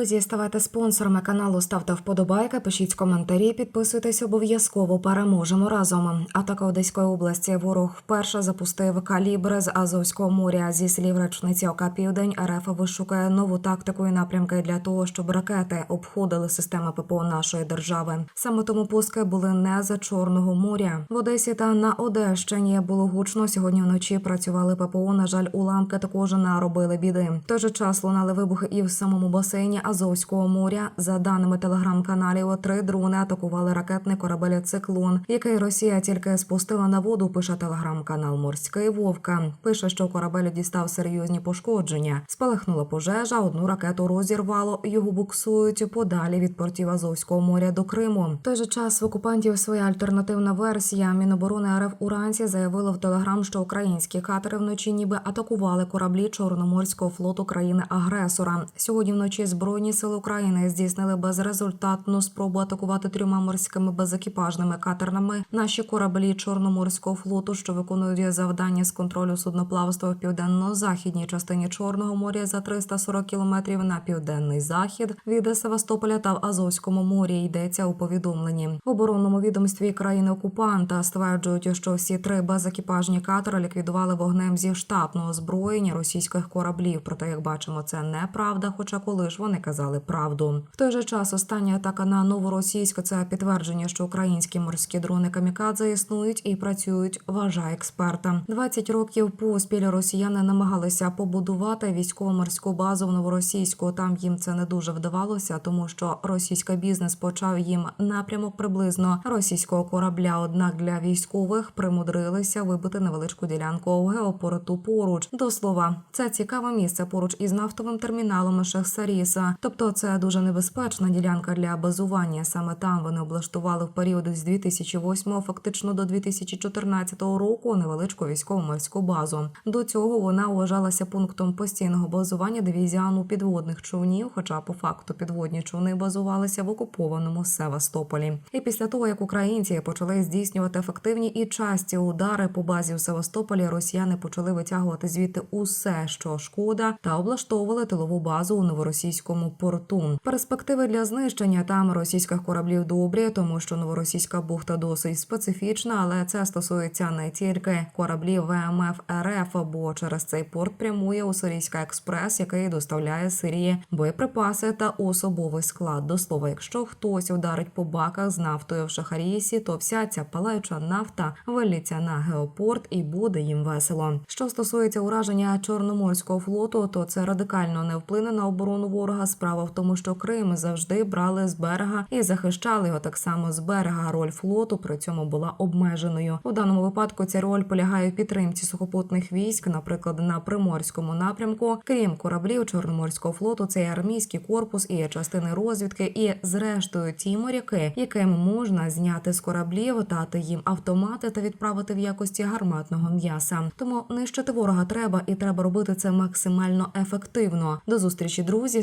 Друзі, ставайте спонсорами каналу, ставте вподобайки, пишіть коментарі, підписуйтесь обов'язково. Переможемо разом. Атака Одеської області. Ворог вперше запустив калібри з Азовського моря. Зі слів речниці ОК Південь РФ вишукає нову тактику і напрямки для того, щоб ракети обходили системи ППО нашої держави. Саме тому пуски були не за Чорного моря. В Одесі та на Одещині було гучно. Сьогодні вночі працювали ППО. На жаль, уламки також наробили біди. В той же час лунали вибухи і в самому басейні Азовського моря. За даними телеграм-каналів, три дрони атакували ракетний корабель Циклон, який Росія тільки спустила на воду. Пише телеграм-канал Морський Вовка. Пише, що корабель дістав серйозні пошкодження. Спалахнула пожежа, одну ракету розірвало. Його буксують подалі від портів Азовського моря до Криму. В той же час в окупантів своя альтернативна версія. Міноборони РФ уранці заявило в телеграм, що українські катери вночі ніби атакували кораблі Чорноморського флоту країни-агресора. Сьогодні вночі збройні сили України здійснили безрезультатну спробу атакувати трьома морськими безекіпажними катерними наші кораблі Чорноморського флоту, що виконують завдання з контролю судноплавства в південно-західній частині Чорного моря за 340 кілометрів на південний захід від Севастополя та в Азовському морі. Йдеться у повідомленні в оборонному відомстві країни-окупанта. Стверджують, що всі три безекіпажні катери ліквідували вогнем зі штатного озброєння російських кораблів. Проте, як бачимо, це неправда. Хоча коли ж вони казали правду. В той же час остання атака на новоросійську це підтвердження, що українські морські дрони камікадзе існують і працюють. Вважає експерта. 20 років поспіль росіяни намагалися побудувати військово-морську базу в новоросійську. Там їм це не дуже вдавалося, тому що російський бізнес почав їм напрямок приблизно російського корабля. Однак для військових примудрилися вибити невеличку ділянку геопорту поруч. До слова, це цікаве місце поруч із нафтовим терміналом Шахсаріса. Тобто, це дуже небезпечна ділянка для базування. Саме там вони облаштували в період з 2008 фактично до 2014 року невеличку військово-морську базу. До цього вона вважалася пунктом постійного базування дивізіану підводних човнів, хоча по факту підводні човни базувалися в окупованому Севастополі. І після того, як українці почали здійснювати ефективні і часті удари по базі в Севастополі, росіяни почали витягувати звідти усе, що шкода, та облаштовували тилову базу у новоросійському порту. Перспективи для знищення там російських кораблів добрі, тому що новоросійська бухта досить специфічна, але це стосується не тільки кораблів ВМФ РФ, бо через цей порт прямує Уссурійська експрес, який доставляє Сирії боєприпаси та особовий склад. До слова, якщо хтось ударить по баках з нафтою в Шахарісі, то вся ця палаюча нафта виліться на геопорт і буде їм весело. Що стосується ураження Чорноморського флоту, то це радикально не вплине на оборону ворога. Справа в тому, що Крим завжди брали з берега і захищали його так само з берега. Роль флоту при цьому була обмеженою. У даному випадку ця роль полягає в підтримці сухопутних військ, наприклад, на приморському напрямку. Крім кораблів Чорноморського флоту, це і армійський корпус, і частини розвідки, і зрештою ті моряки, яким можна зняти з кораблів, дати їм автомати та відправити в якості гарматного м'яса. Тому нищити ворога треба, і треба робити це максимально ефективно. До зустрічі, друзі.